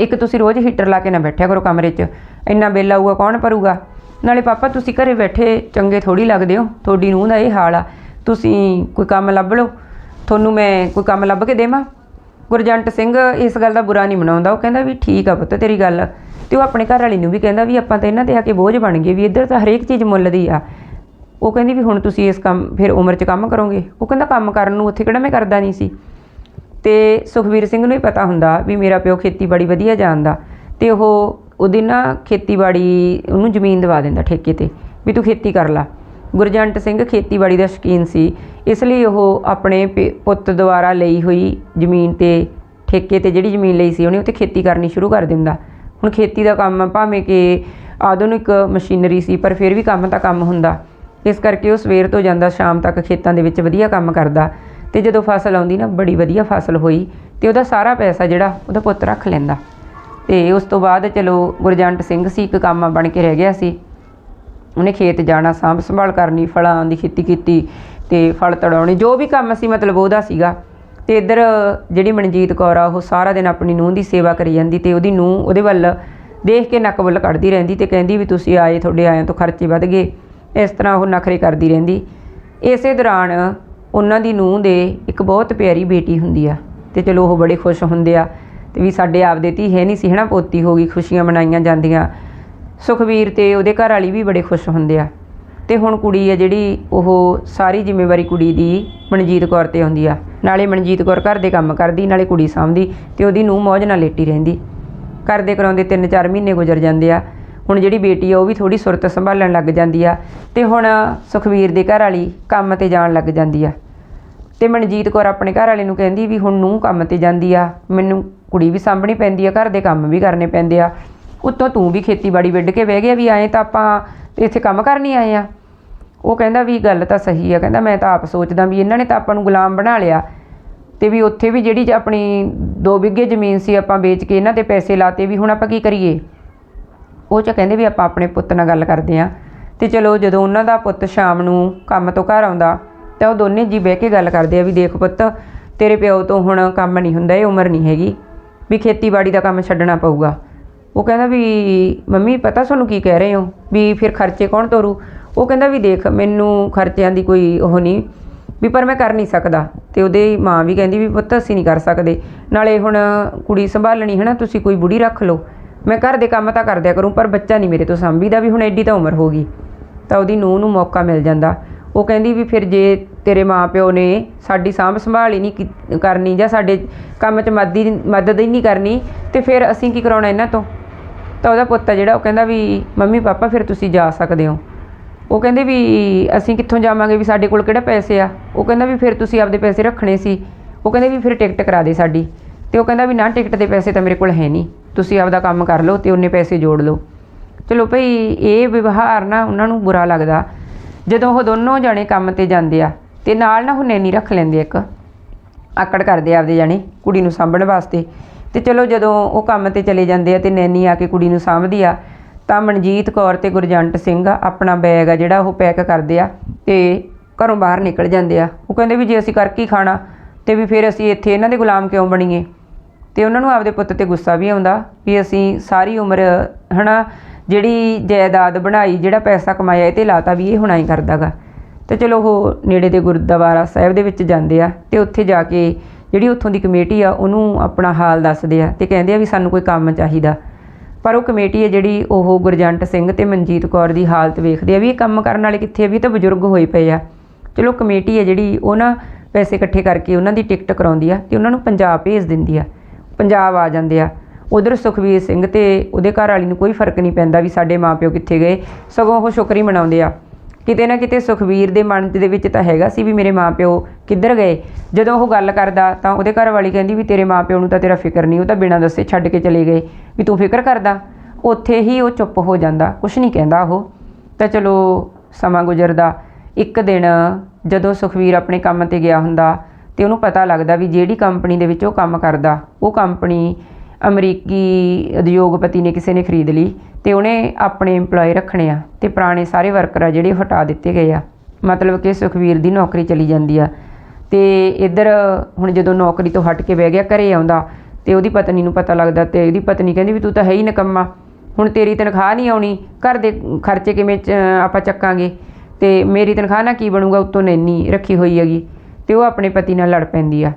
ਇੱਕ ਤੁਸੀਂ ਰੋਜ਼ ਹੀਟਰ ਲਾ ਕੇ ਨਾ ਬੈਠਿਆ ਕਰੋ ਕਮਰੇ 'ਚ। ਇੰਨਾ ਬਿੱਲ ਆਊਗਾ, ਕੌਣ ਭਰੂਗਾ? ਨਾਲੇ ਪਾਪਾ, ਤੁਸੀਂ ਘਰੇ ਬੈਠੇ ਚੰਗੇ ਥੋੜੀ ਲੱਗਦੇ ਹੋ। ਤੁਹਾਡੀ ਨੂੰਹ ਦਾ ਇਹ ਹਾਲ ਆ। ਤੁਸੀਂ ਕੋਈ ਕੰਮ ਲੱਭ ਲਓ। ਤੁਹਾਨੂੰ ਮੈਂ ਕੋਈ ਕੰਮ ਲੱਭ ਕੇ ਦੇਵਾਂ? ਗੁਰਜੰਟ ਸਿੰਘ ਇਸ ਗੱਲ ਦਾ ਬੁਰਾ ਨਹੀਂ ਮਨਾਉਂਦਾ। ਉਹ ਕਹਿੰਦਾ ਵੀ ਠੀਕ ਆ ਪੁੱਤ ਤੇਰੀ ਗੱਲ। ਤੇ ਉਹ ਆਪਣੇ ਘਰ ਵਾਲੀ ਨੂੰ ਵੀ ਕਹਿੰਦਾ ਵੀ ਆਪਾਂ ਤਾਂ ਇਹਨਾਂ ਤੇ ਆ ਕੇ ਬੋਝ ਬਣ ਗਏ ਵੀ ਇੱਧਰ ਤਾਂ ਹਰੇਕ ਚੀਜ਼ ਮੁੱਲ ਦੀ ਆ। ਉਹ ਕਹਿੰਦੀ ਵੀ ਹੁਣ ਤੁਸੀਂ ਇਸ ਕੰਮ, ਫਿਰ ਉਮਰ 'ਚ ਕੰਮ ਕਰੋਗੇ। ਉਹ ਕਹਿੰਦਾ ਕੰਮ ਕਰਨ ਨੂੰ ਉੱਥੇ ਕਿਹੜਾ ਮੈਂ ਕਰਦਾ ਨਹੀਂ ਸੀ। ਤੇ ਸੁਖਵੀਰ ਸਿੰਘ ਨੂੰ ਹੀ ਪਤਾ ਹੁੰਦਾ ਵੀ ਮੇਰਾ ਪਿਓ ਖੇਤੀਬਾੜੀ ਵਧੀਆ ਜਾਣਦਾ। ਤੇ ਉਹ ਉਹਦੀ ਨਾ ਖੇਤੀਬਾੜੀ, ਉਹਨੂੰ ਜ਼ਮੀਨ ਦਵਾ ਦਿੰਦਾ ਠੇਕੇ ਤੇ ਵੀ ਤੂੰ ਖੇਤੀ ਕਰ ਲਾ। ਗੁਰਜੰਟ ਸਿੰਘ ਖੇਤੀਬਾੜੀ ਦਾ ਸ਼ੌਕੀਨ ਸੀ। ਇਸ ਲਈ ਉਹ ਆਪਣੇ ਪੇ- ਪੁੱਤ ਦੁਆਰਾ ਲਈ ਹੋਈ ਜ਼ਮੀਨ ਤੇ ਠੇਕੇ ਤੇ ਜਿਹੜੀ ਜ਼ਮੀਨ ਲਈ ਸੀ, ਉਹਨੇ ਉੱਥੇ ਖੇਤੀ ਕਰਨੀ ਸ਼ੁਰੂ ਕਰ ਦਿੰਦਾ। ਹੁਣ ਖੇਤੀ ਦਾ ਕੰਮ ਭਾਵੇਂ ਕਿ ਆਧੁਨਿਕ ਮਸ਼ੀਨਰੀ ਸੀ, ਪਰ ਫਿਰ ਵੀ ਕੰਮ ਤਾਂ ਕੰਮ ਹੁੰਦਾ। ਇਸ ਕਰਕੇ ਉਹ ਸਵੇਰ ਤੋਂ ਜਾਂਦਾ ਸ਼ਾਮ ਤੱਕ ਖੇਤਾਂ ਦੇ ਵਿੱਚ ਵਧੀਆ ਕੰਮ ਕਰਦਾ ਤੇ ਜਦੋਂ ਫਸਲ ਆਉਂਦੀ ਨਾ ਬੜੀ ਵਧੀਆ ਫਸਲ ਹੋਈ ਤੇ ਉਹਦਾ ਸਾਰਾ ਪੈਸਾ ਜਿਹੜਾ ਉਹਦਾ ਪੁੱਤ ਰੱਖ ਲੈਂਦਾ। ਤੇ ਉਸ ਤੋਂ ਬਾਅਦ ਚਲੋ ਗੁਰਜੰਟ ਸਿੰਘ ਸੀ, ਇੱਕ ਕੰਮ ਬਣ ਕੇ ਰਹਿ ਗਿਆ ਸੀ। ਉਹਨੇ ਖੇਤ ਜਾਣਾ, ਸਾਂਭ ਸੰਭਾਲ ਕਰਨੀ, ਫਲਾਂ ਦੀ ਖੇਤੀ ਕੀਤੀ ਤੇ ਫਲ ਤੜਾਉਣੇ, ਜੋ ਵੀ ਕੰਮ ਸੀ ਮਤਲਬ ਉਹਦਾ ਸੀਗਾ। ਤੇ ਇੱਧਰ ਜਿਹੜੀ ਮਨਜੀਤ ਕੌਰ ਆ, ਉਹ ਸਾਰਾ ਦਿਨ ਆਪਣੀ ਨੂੰਹ ਦੀ ਸੇਵਾ ਕਰੀ ਜਾਂਦੀ ਤੇ ਉਹਦੀ ਨੂੰਹ ਉਹਦੇ ਵੱਲ ਦੇਖ ਕੇ ਨੱਕ ਬੁੱਲ ਕੱਢਦੀ ਰਹਿੰਦੀ ਤੇ ਕਹਿੰਦੀ ਵੀ ਤੁਸੀਂ ਆਏ, ਤੁਹਾਡੇ ਆਇਆਂ ਤੋਂ ਖਰਚੇ ਵੱਧ ਗਏ। ਇਸ ਤਰ੍ਹਾਂ ਉਹ ਨਖਰੇ ਕਰਦੀ ਰਹਿੰਦੀ। ਇਸੇ ਦੌਰਾਨ ਉਹਨਾਂ ਦੀ ਨੂੰਹ ਦੇ ਇੱਕ ਬਹੁਤ ਪਿਆਰੀ ਬੇਟੀ ਹੁੰਦੀ ਆ ਤੇ ਚਲੋ ਉਹ ਬੜੇ ਖੁਸ਼ ਹੁੰਦੇ ਆ ਤੇ ਵੀ ਸਾਡੇ ਆਪਦੇ ਧੀ ਹੈ ਨਹੀਂ ਸੀ ਹਨਾ, ਪੋਤੀ ਹੋ ਗਈ, ਖੁਸ਼ੀਆਂ ਮਨਾਈਆਂ ਜਾਂਦੀਆਂ। ਸੁਖਵੀਰ ਤੇ ਉਹਦੇ ਘਰ ਵਾਲੀ ਵੀ ਬੜੇ ਖੁਸ਼ ਹੁੰਦੇ ਆ। ਤੇ ਹੁਣ ਕੁੜੀ ਆ ਜਿਹੜੀ, ਉਹ ਸਾਰੀ ਜ਼ਿੰਮੇਵਾਰੀ ਕੁੜੀ ਦੀ ਮਨਜੀਤ ਕੌਰ ਤੇ ਆਉਂਦੀ ਆ। ਨਾਲੇ ਮਨਜੀਤ ਕੌਰ ਘਰ ਦੇ ਕੰਮ ਕਰਦੀ, ਨਾਲੇ ਕੁੜੀ ਸਾਂਭਦੀ ਤੇ ਉਹਦੀ ਨੂੰਹ ਮੌਜ ਨਾਲ ਲੇਟੀ ਰਹਿੰਦੀ। ਕਰਦੇ ਕਰਾਉਂਦੇ 3-4 ਮਹੀਨੇ ਗੁਜ਼ਰ ਜਾਂਦੇ ਆ। ਹੁਣ ਜਿਹੜੀ ਬੇਟੀ ਆ, ਉਹ ਵੀ ਥੋੜੀ ਸੁਰਤ ਸੰਭਾਲਣ ਲੱਗ ਜਾਂਦੀ ਆ ਤੇ ਹੁਣ ਸੁਖਵੀਰ ਦੇ ਘਰ ਵਾਲੀ ਕੰਮ ਤੇ ਜਾਣ ਲੱਗ ਜਾਂਦੀ ਆ। ਤੇ ਮਨਜੀਤ ਕੌਰ ਆਪਣੇ ਘਰ ਵਾਲੇ ਨੂੰ ਕਹਿੰਦੀ ਵੀ ਹੁਣ ਨੂੰ ਕੰਮ ਤੇ ਜਾਂਦੀ ਆ, ਮੈਨੂੰ ਕੁੜੀ ਵੀ ਸਾਂਭਣੀ ਪੈਂਦੀ ਆ, ਘਰ ਦੇ ਕੰਮ ਵੀ ਕਰਨੇ ਪੈਂਦੇ ਆ। ਉੱਤੋਂ ਤੂੰ ਵੀ ਖੇਤੀਬਾੜੀ ਵਿੱਢ ਕੇ ਬਹਿ ਗਿਆ ਵੀ ਆਏ ਤਾਂ ਆਪਾਂ ਇੱਥੇ ਕੰਮ ਕਰਨੀ ਆਏ ਆ। ਉਹ ਕਹਿੰਦਾ ਵੀ ਗੱਲ ਤਾਂ ਸਹੀ ਆ, ਕਹਿੰਦਾ ਮੈਂ ਤਾਂ ਆਪ ਸੋਚਦਾ ਵੀ ਇਹਨਾਂ ਨੇ ਤਾਂ ਆਪਾਂ ਨੂੰ ਗੁਲਾਮ ਬਣਾ ਲਿਆ ਤੇ ਵੀ ਉੱਥੇ ਵੀ ਜਿਹੜੀ ਆਪਣੀ 2 ਬਿੱਗੇ ਜ਼ਮੀਨ ਸੀ ਆਪਾਂ ਵੇਚ ਕੇ ਇਹਨਾਂ ਤੇ ਪੈਸੇ ਲਾਤੇ ਵੀ ਹੁਣ ਆਪਾਂ ਕੀ ਕਰੀਏ? ਉਹ ਚ ਕਹਿੰਦੇ ਵੀ ਆਪਾਂ ਆਪਣੇ ਪੁੱਤ ਨਾਲ ਗੱਲ ਕਰਦੇ ਆ ਤੇ ਚਲੋ ਜਦੋਂ ਉਹਨਾਂ ਦਾ ਪੁੱਤ ਸ਼ਾਮ ਨੂੰ ਕੰਮ ਤੋਂ ਘਰ ਆਉਂਦਾ, ਤਾਂ ਉਹ ਦੋਨੇ ਜੀ ਬਹਿ ਕੇ ਗੱਲ ਕਰਦੇ ਆ ਵੀ ਦੇਖ ਪੁੱਤ, ਤੇਰੇ ਪਿਓ ਤੋਂ ਹੁਣ ਕੰਮ ਨਹੀਂ ਹੁੰਦਾ, ਇਹ ਉਮਰ ਨਹੀਂ ਹੈਗੀ, ਵੀ ਖੇਤੀਬਾੜੀ ਦਾ ਕੰਮ ਛੱਡਣਾ ਪਊਗਾ। ਉਹ ਕਹਿੰਦਾ ਵੀ, ਮੰਮੀ ਪਤਾ ਤੁਹਾਨੂੰ ਕੀ ਕਹਿ ਰਹੇ ਹੋ? ਵੀ ਫਿਰ ਖਰਚੇ ਕੌਣ ਤੋਰੂ? ਉਹ ਕਹਿੰਦਾ ਵੀ ਦੇਖ, ਮੈਨੂੰ ਖਰਚਿਆਂ ਦੀ ਕੋਈ ਉਹ ਨਹੀਂ, ਵੀ ਪਰ ਮੈਂ ਕਰ ਨਹੀਂ ਸਕਦਾ। ਤੇ ਉਹਦੇ ਮਾਂ ਵੀ ਕਹਿੰਦੀ ਵੀ ਪੁੱਤ, ਅਸੀਂ ਨਹੀਂ ਕਰ ਸਕਦੇ। ਨਾਲੇ ਹੁਣ ਕੁੜੀ ਸੰਭਾਲਣੀ ਹੈ ਨਾ, ਤੁਸੀਂ ਕੋਈ ਬੁੜੀ ਰੱਖ ਲਓ। ਮੈਂ ਘਰ ਦੇ ਕੰਮ ਤਾਂ ਕਰਦਿਆ ਕਰੂੰ, ਪਰ ਬੱਚਾ ਨਹੀਂ ਮੇਰੇ ਤੋਂ ਸੰਭੀਦਾ। ਵੀ ਹੁਣ ਐਡੀ ਤਾਂ ਉਮਰ ਹੋ ਗਈ, ਤਾਂ ਉਹਦੀ ਨੂੰਹ ਨੂੰ ਮੌਕਾ ਮਿਲ ਜਾਂਦਾ। ਉਹ ਕਹਿੰਦੀ ਵੀ ਫਿਰ ਜੇ ਤੇਰੇ ਮਾਪਿਓ ਨੇ ਸਾਡੀ ਸਾਂਭ ਸੰਭਾਲ ਹੀ ਨਹੀਂ ਕੀ- ਕਰਨੀ ਜਾਂ ਸਾਡੇ ਕੰਮ 'ਚ ਮਦਦ ਮਦਦ ਹੀ ਨਹੀਂ ਕਰਨੀ, ਤੇ ਫਿਰ ਅਸੀਂ ਕੀ ਕਰਾਉਣਾ ਇਹਨਾਂ ਤੋਂ? ਤਾਂ ਉਹਦਾ ਪੁੱਤ ਆ ਜਿਹੜਾ, ਉਹ ਕਹਿੰਦਾ ਵੀ, ਮੰਮੀ, ਪਾਪਾ, ਫਿਰ ਤੁਸੀਂ ਜਾ ਸਕਦੇ ਹੋ। ਉਹ ਕਹਿੰਦੇ ਵੀ, ਅਸੀਂ ਕਿੱਥੋਂ ਜਾਵਾਂਗੇ? ਵੀ ਸਾਡੇ ਕੋਲ ਕਿਹੜਾ ਪੈਸੇ ਆ? ਉਹ ਕਹਿੰਦਾ ਵੀ, ਫਿਰ ਤੁਸੀਂ ਆਪਦੇ ਪੈਸੇ ਰੱਖਣੇ ਸੀ। ਉਹ ਕਹਿੰਦੇ ਵੀ, ਫਿਰ ਟਿਕਟ ਕਰਾ ਦੇ ਸਾਡੀ। ਤੇ ਉਹ ਕਹਿੰਦਾ ਵੀ, ਨਾ, ਟਿਕਟ ਦੇ ਪੈਸੇ ਤਾਂ ਮੇਰੇ ਕੋਲ ਹੈ ਨਹੀਂ। ਤੁਸੀਂ ਆਪਦਾ ਕੰਮ ਕਰ ਲਓ ਤੇ ਉਹਨੇ ਪੈਸੇ ਜੋੜ ਲਓ। ਚਲੋ ਭਈ, ਇਹ ਵਿਵਹਾਰ ਨਾ ਉਹਨਾਂ ਨੂੰ ਬੁਰਾ ਲੱਗਦਾ। ਜਦੋਂ ਉਹ ਦੋਨੋਂ ਜਣੇ ਕੰਮ ਤੇ ਜਾਂਦੇ ਆ, ਤੇ ਨਾਲ ਨਾ ਉਹ ਨੈਣੀ ਰੱਖ ਲੈਂਦੇ ਇੱਕ। ਆਕੜ ਕਰਦੇ ਆਪਦੇ ਜਾਣੇ, ਕੁੜੀ ਨੂੰ ਸਾਂਭਣ ਵਾਸਤੇ। ਤੇ ਚਲੋ ਜਦੋਂ ਉਹ ਕੰਮ ਤੇ ਚਲੇ ਜਾਂਦੇ ਆ ਤੇ ਨੈਣੀ ਆ ਕੇ ਕੁੜੀ ਨੂੰ ਸਾਂਭਦੀ ਆ, ਤਾਂ ਮਨਜੀਤ ਕੌਰ ਤੇ ਗੁਰਜੰਟ ਸਿੰਘ ਆਪਣਾ ਬੈਗ ਆ ਜਿਹੜਾ ਉਹ ਪੈਕ ਕਰਦੇ ਆ ਤੇ ਘਰੋਂ ਬਾਹਰ ਨਿਕਲ ਜਾਂਦੇ ਆ। ਉਹ ਕਹਿੰਦੇ ਵੀ ਜੇ ਅਸੀਂ ਕਰ ਕੀ ਖਾਣਾ, ਤੇ ਵੀ ਫਿਰ ਅਸੀਂ ਇੱਥੇ ਇਹਨਾਂ ਦੇ ਗੁਲਾਮ ਕਿਉਂ ਬਣੀਏ? ਤੇ ਉਹਨਾਂ ਨੂੰ ਆਪਦੇ ਪੁੱਤ ਤੇ ਗੁੱਸਾ ਵੀ ਆਉਂਦਾ ਵੀ ਅਸੀਂ ਸਾਰੀ ਉਮਰ, ਹਨਾ, ਜਿਹੜੀ ਜਾਇਦਾਦ ਬਣਾਈ, ਜਿਹੜਾ ਪੈਸਾ ਕਮਾਇਆ, ਇਹ ਤੇ ਲਾਤਾ ਵੀ ਇਹ ਹੁਣ ਹੀ ਕਰਦਾਗਾ। ਤੇ ਚਲੋ ਉਹ ਨੇੜੇ ਦੇ ਗੁਰਦੁਆਰਾ ਸਾਹਿਬ ਦੇ ਵਿੱਚ ਜਾਂਦੇ ਆ ਤੇ ਉੱਥੇ ਜਾ ਕੇ ਜਿਹੜੀ ਉੱਥੋਂ ਦੀ ਕਮੇਟੀ ਆ, ਉਹਨੂੰ ਆਪਣਾ ਹਾਲ ਦੱਸਦੇ ਆ ਤੇ ਕਹਿੰਦੇ ਆ ਵੀ ਸਾਨੂੰ ਕੋਈ ਕੰਮ ਚਾਹੀਦਾ। ਪਰ ਉਹ ਕਮੇਟੀ ਹੈ ਜਿਹੜੀ ਉਹ ਗੁਰਜੰਟ ਸਿੰਘ ਤੇ ਮਨਜੀਤ ਕੌਰ ਦੀ ਹਾਲਤ ਵੇਖਦੇ ਆ ਵੀ ਇਹ ਕੰਮ ਕਰਨ ਵਾਲੇ ਕਿੱਥੇ ਆ, ਵੀ ਤਾਂ ਬਜ਼ੁਰਗ ਹੋਏ ਪਏ ਆ। ਚਲੋ ਕਮੇਟੀ ਹੈ ਜਿਹੜੀ ਉਹ ਨਾ ਪੈਸੇ ਇਕੱਠੇ ਕਰਕੇ ਉਹਨਾਂ ਦੀ ਟਿਕਟ ਕਰਾਉਂਦੀ ਆ ਤੇ ਉਹਨਾਂ ਨੂੰ ਪੰਜਾਬ ਭੇਜ ਦਿੰਦੀ ਆ। ਪੰਜਾਬ ਆ ਜਾਂਦੇ ਆ। ਉਧਰ ਸੁਖਵੀਰ ਸਿੰਘ ਤੇ ਉਹਦੇ ਘਰ ਵਾਲੀ ਨੂੰ ਕੋਈ ਫ਼ਰਕ ਨਹੀਂ ਪੈਂਦਾ ਵੀ ਸਾਡੇ ਮਾਪਿਓ ਕਿੱਥੇ ਗਏ। ਸਗੋਂ ਉਹ ਸ਼ੁਕਰੀ ਮਨਾਉਂਦੇ ਆ। ਕਿਤੇ ਨਾ ਕਿਤੇ ਸੁਖਵੀਰ ਦੇ ਮਨ ਦੇ ਵਿੱਚ ਤਾਂ ਹੈਗਾ ਸੀ ਵੀ ਮੇਰੇ ਮਾਪਿਓ ਕਿੱਧਰ ਗਏ। ਜਦੋਂ ਉਹ ਗੱਲ ਕਰਦਾ ਤਾਂ ਉਹਦੇ ਘਰ ਵਾਲੀ ਕਹਿੰਦੀ ਵੀ ਤੇਰੇ ਮਾਪਿਓ ਨੂੰ ਤਾਂ ਤੇਰਾ ਫਿਕਰ ਨਹੀਂ, ਉਹ ਤਾਂ ਬਿਨਾਂ ਦੱਸੇ ਛੱਡ ਕੇ ਚਲੇ ਗਏ ਵੀ ਤੂੰ ਫਿਕਰ ਕਰਦਾ। ਉੱਥੇ ਹੀ ਉਹ ਚੁੱਪ ਹੋ ਜਾਂਦਾ ਕੁਝ ਨਹੀਂ ਕਹਿੰਦਾ ਉਹ। ਤਾਂ ਚਲੋ ਸਮਾਂ ਗੁਜ਼ਰਦਾ। ਇੱਕ ਦਿਨ ਜਦੋਂ ਸੁਖਵੀਰ ਆਪਣੇ ਕੰਮ ਤੇ ਗਿਆ ਹੁੰਦਾ ਤੇ ਉਹਨੂੰ ਪਤਾ ਲੱਗਦਾ ਵੀ ਜਿਹੜੀ ਕੰਪਨੀ ਦੇ ਵਿੱਚ ਉਹ ਕੰਮ ਕਰਦਾ, ਉਹ ਕੰਪਨੀ ਅਮਰੀਕੀ ਉਦਯੋਗਪਤੀ ਨੇ ਕਿਸੇ ਨੇ ਖਰੀਦ ਲਈ ਤੇ ਉਹਨੇ ਆਪਣੇ EMPLOYE ਰੱਖਣੇ ਆ ਤੇ ਪੁਰਾਣੇ ਸਾਰੇ ਵਰਕਰ ਆ ਜਿਹੜੇ ਉਹ ਹਟਾ ਦਿੱਤੇ ਗਏ ਆ। ਮਤਲਬ ਕਿ ਸੁਖਵੀਰ ਦੀ ਨੌਕਰੀ ਚਲੀ ਜਾਂਦੀ ਆ। ਤੇ ਇੱਧਰ ਹੁਣ ਜਦੋਂ ਨੌਕਰੀ ਤੋਂ ਹਟ ਕੇ ਬਹਿ ਗਿਆ, ਘਰੇ ਆਉਂਦਾ ਤੇ ਉਹਦੀ ਪਤਨੀ ਨੂੰ ਪਤਾ ਲੱਗਦਾ ਤੇ ਇਹਦੀ ਪਤਨੀ ਕਹਿੰਦੀ ਵੀ ਤੂੰ ਤਾਂ ਹੈ ਹੀ ਨਕੰਮਾ, ਹੁਣ ਤੇਰੀ ਤਨਖਾਹ ਨਹੀਂ ਆਉਣੀ, ਘਰ ਦੇ ਖਰਚੇ ਕਿਵੇਂ ਚ- ਆਪਾਂ ਚੱਕਾਂਗੇ? ਤੇ ਮੇਰੀ ਤਨਖਾਹ ਨਾਲ ਕੀ ਬਣੂਗਾ? ਉੱਤੋਂ ਨੈਨੀ ਰੱਖੀ ਹੋਈ ਹੈਗੀ। ਤੇ ਉਹ ਆਪਣੇ ਪਤੀ ਨਾਲ ਲੜ ਪੈਂਦੀ ਆ।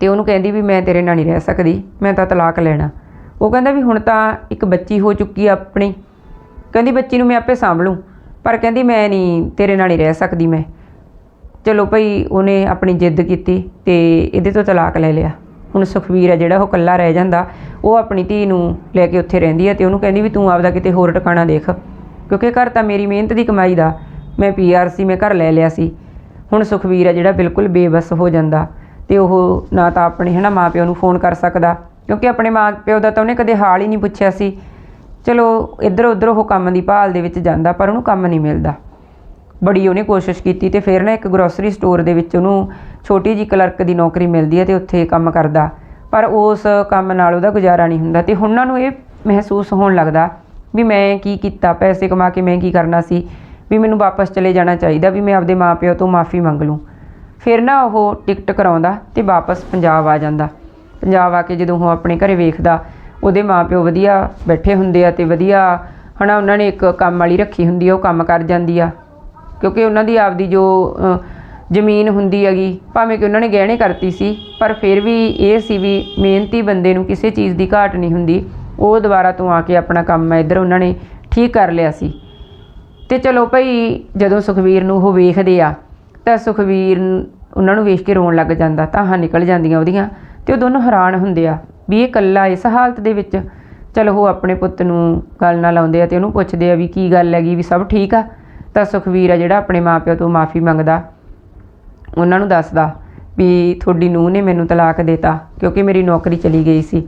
ਤੇ ਉਹਨੂੰ ਕਹਿੰਦੀ ਵੀ ਮੈਂ ਤੇਰੇ ਨਾਲ ਨਹੀਂ ਰਹਿ ਸਕਦੀ, ਮੈਂ ਤਾਂ ਤਲਾਕ ਲੈਣਾ। ਉਹ ਕਹਿੰਦਾ ਵੀ ਹੁਣ ਤਾਂ ਇੱਕ ਬੱਚੀ ਹੋ ਚੁੱਕੀ ਆ ਆਪਣੀ। ਕਹਿੰਦੀ ਬੱਚੀ ਨੂੰ ਮੈਂ ਆਪੇ ਸਾਂਭ ਲੂੰ ਪਰ ਕਹਿੰਦੀ ਮੈਂ ਨਹੀਂ, ਤੇਰੇ ਨਾਲ ਹੀ ਰਹਿ ਸਕਦੀ ਮੈਂ। ਚਲੋ ਭਈ, ਉਹਨੇ ਆਪਣੀ ਜਿੱਦ ਕੀਤੀ ਤੇ ਇਹਦੇ ਤੋਂ ਤਲਾਕ ਲੈ ਲਿਆ। ਹੁਣ ਸੁਖਵੀਰ ਆ ਜਿਹੜਾ ਉਹ ਇਕੱਲਾ ਰਹਿ ਜਾਂਦਾ, ਉਹ ਆਪਣੀ ਧੀ ਨੂੰ ਲੈ ਕੇ ਉੱਥੇ ਰਹਿੰਦੀ ਹੈ ਤੇ ਉਹਨੂੰ ਕਹਿੰਦੀ ਵੀ ਤੂੰ ਆਪਦਾ ਕਿਤੇ ਹੋਰ ਟਿਕਾਣਾ ਦੇਖ। ਕਿਉਂਕਿ ਘਰ ਤਾਂ ਮੇਰੀ ਮਿਹਨਤ ਦੀ ਕਮਾਈ ਦਾ। ਮੈਂ ਪੀਆਰ ਸੀ, ਮੈਂ ਘਰ ਲੈ ਲਿਆ ਸੀ। ਹੁਣ ਸੁਖਵੀਰ ਹੈ ਜਿਹੜਾ ਬਿਲਕੁਲ ਬੇਬਸ ਹੋ ਜਾਂਦਾ ਤੇ ਉਹ ਨਾ ਤਾਂ ਆਪਣੇ ਹਨਾ ਮਾਪਿਓ ਨੂੰ ਫੋਨ ਕਰ ਸਕਦਾ, ਕਿਉਂਕਿ ਆਪਣੇ ਮਾਪਿਓ ਦਾ ਤਾਂ ਉਹਨੇ ਕਦੇ ਹਾਲ ਹੀ ਨਹੀਂ ਪੁੱਛਿਆ ਸੀ। ਚਲੋ ਇੱਧਰ ਉੱਧਰ ਉਹ ਕੰਮ ਦੀ ਭਾਲ ਦੇ ਵਿੱਚ ਜਾਂਦਾ, ਪਰ ਉਹਨੂੰ ਕੰਮ ਨਹੀਂ ਮਿਲਦਾ। ਬੜੀ ਉਹਨੇ ਕੋਸ਼ਿਸ਼ ਕੀਤੀ ਤੇ ਫਿਰ ਨਾ ਇੱਕ ਗਰੋਸਰੀ ਸਟੋਰ ਦੇ ਵਿੱਚ ਉਹਨੂੰ ਛੋਟੀ ਜੀ ਕਲਰਕ ਦੀ ਨੌਕਰੀ ਮਿਲਦੀ ਹੈ ਤੇ ਉੱਥੇ ਕੰਮ ਕਰਦਾ। ਪਰ ਉਸ ਕੰਮ ਨਾਲ ਉਹਦਾ ਗੁਜ਼ਾਰਾ ਨਹੀਂ ਹੁੰਦਾ ਤੇ ਉਹਨਾਂ ਨੂੰ ਇਹ ਮਹਿਸੂਸ ਹੋਣ ਲੱਗਦਾ ਵੀ ਮੈਂ ਕੀ ਕੀਤਾ, ਪੈਸੇ ਕਮਾ ਕੇ ਮੈਂ ਕੀ ਕਰਨਾ ਸੀ। ਵੀ ਮੈਨੂੰ ਵਾਪਸ ਚਲੇ ਜਾਣਾ ਚਾਹੀਦਾ, ਵੀ ਮੈਂ ਆਪਦੇ ਮਾਪਿਓ ਤੋਂ ਮਾਫੀ ਮੰਗ ਲੂੰ। ਫਿਰ ਨਾ ਉਹ ਟਿਕਟ ਕਰਾਉਂਦਾ ਤੇ ਵਾਪਸ ਪੰਜਾਬ ਆ ਜਾਂਦਾ। ਪੰਜਾਬ ਆ ਕੇ ਜਦੋਂ ਉਹ ਆਪਣੇ ਘਰੇ ਵੇਖਦਾ, ਉਹਦੇ ਮਾਪਿਓ ਵਧੀਆ ਬੈਠੇ ਹੁੰਦੇ ਆ ਤੇ ਵਧੀਆ, ਹਨਾ, ਉਹਨਾਂ ਨੇ ਇੱਕ ਕੰਮ ਵਾਲੀ ਰੱਖੀ ਹੁੰਦੀ ਆ, ਉਹ ਕੰਮ ਕਰ ਜਾਂਦੀ ਆ। ਕਿਉਂਕਿ ਉਹਨਾਂ ਦੀ ਆਪਦੀ ਜੋ ਜ਼ਮੀਨ ਹੁੰਦੀ ਹੈਗੀ, ਭਾਵੇਂ ਕਿ ਉਹਨਾਂ ਨੇ ਗਹਿਣੇ ਕਰਤੀ ਸੀ, ਪਰ ਫਿਰ ਵੀ ਇਹ ਸੀ ਵੀ ਮਿਹਨਤੀ ਬੰਦੇ ਨੂੰ ਕਿਸੇ ਚੀਜ਼ ਦੀ ਘਾਟ ਨਹੀਂ ਹੁੰਦੀ। ਉਹ ਦੁਬਾਰਾ ਤੋਂ ਆ ਕੇ ਆਪਣਾ ਕੰਮ ਹੈ ਇੱਧਰ ਉਹਨਾਂ ਨੇ ਠੀਕ ਕਰ ਲਿਆ ਸੀ। ਤੇ ਚਲੋ ਭਈ ਜਦੋਂ ਸੁਖਵੀਰ ਨੂੰ ਉਹ ਵੇਖਦੇ ਆ, ਤਾਂ ਸੁਖਵੀਰ ਉਹਨਾਂ ਨੂੰ ਵੇਖ ਕੇ ਰੋਣ ਲੱਗ ਜਾਂਦਾ ਤਾਹਾਂ ਨਿਕਲ ਜਾਂਦੀਆਂ ਉਹਦੀਆਂ, ਤੇ ਉਹ ਦੋਨੋਂ ਹੈਰਾਨ ਹੁੰਦੇ ਆ ਵੀ ਇਹ ਇਕੱਲਾ ਇਸ ਹਾਲਤ ਦੇ ਵਿੱਚ ਚਲੋ ਉਹ ਆਪਣੇ ਪੁੱਤ ਨੂੰ ਗੱਲ ਨਾਲ ਲਾਉਂਦੇ ਆ ਤੇ ਉਹਨੂੰ ਪੁੱਛਦੇ ਆ ਵੀ ਕੀ ਗੱਲ ਹੈਗੀ, ਵੀ ਸਭ ਠੀਕ ਆ? ਤਾਂ ਸੁਖਵੀਰ ਆ ਜਿਹੜਾ ਆਪਣੇ ਮਾਪਿਓ ਤੋਂ ਮਾਫੀ ਮੰਗਦਾ, ਉਹਨਾਂ ਨੂੰ ਦੱਸਦਾ ਵੀ ਤੁਹਾਡੀ ਨੂੰਹ ਨੇ ਮੈਨੂੰ ਤਲਾਕ ਦੇਤਾ, ਕਿਉਂਕਿ ਮੇਰੀ ਨੌਕਰੀ ਚਲੀ ਗਈ ਸੀ।